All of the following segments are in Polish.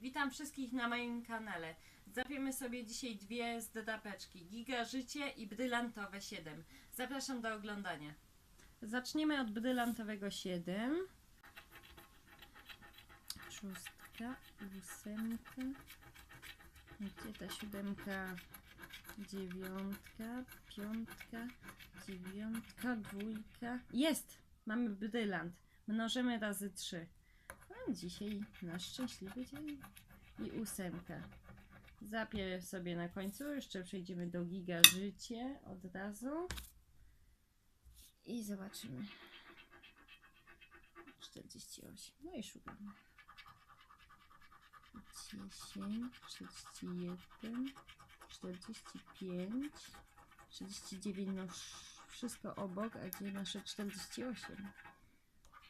witam wszystkich na moim kanale. Zapiemy sobie dzisiaj dwie zdodapeczki, Giga Życie i Brylantowe 7. Zapraszam do oglądania. Zaczniemy od Brylantowego 7. Szóstka, ósemka. Gdzie ta siódemka? Dziewiątka, piątka, dziewiątka, dwójka. Jest! Mamy brylant. Mnożymy razy 3. Dzisiaj nasz szczęśliwy dzień. I ósemka. Zapię sobie na końcu. Jeszcze przejdziemy do giga życie od razu. I zobaczymy. 48. No i szukamy. 10, 41, 45, 39, no sz- wszystko obok, a gdzie nasze 48?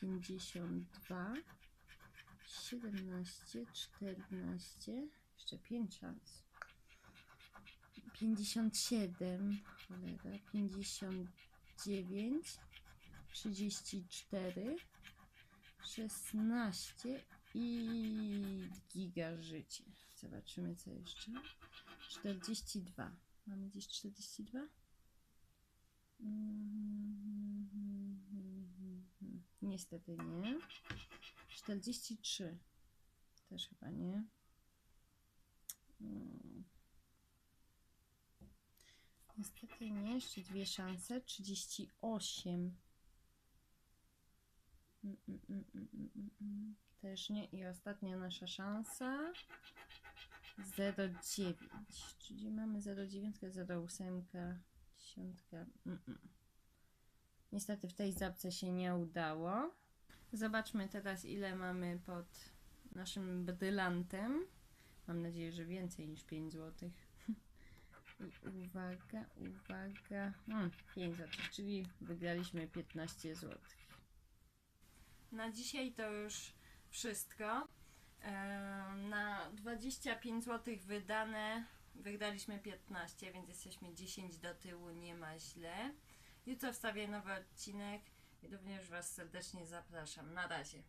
52, 17, 14, jeszcze 5 szans. 57, cholera, 59, 34, 16 i giga życie. Zobaczymy co jeszcze. 42. Mamy gdzieś 42? Niestety nie. 43. Też chyba nie. Mm. Niestety nie. Jeszcze dwie szanse. 38. Mm, mm, mm, mm, mm, mm, mm. Też nie. I ostatnia nasza szansa. 0,9. Czyli mamy 0,9, 0,8, 10. Mm, mm. Niestety w tej zapce się nie udało. Zobaczmy teraz, ile mamy pod naszym brylantem. Mam nadzieję, że więcej niż 5 zł. I uwaga, uwaga. Hmm, 5 zł, czyli wygraliśmy 15 zł. Na dzisiaj to już wszystko. Na 25 zł wydane wygraliśmy 15, więc jesteśmy 10 do tyłu, nie ma źle. Jutro wstawię nowy odcinek i również Was serdecznie zapraszam. Na razie.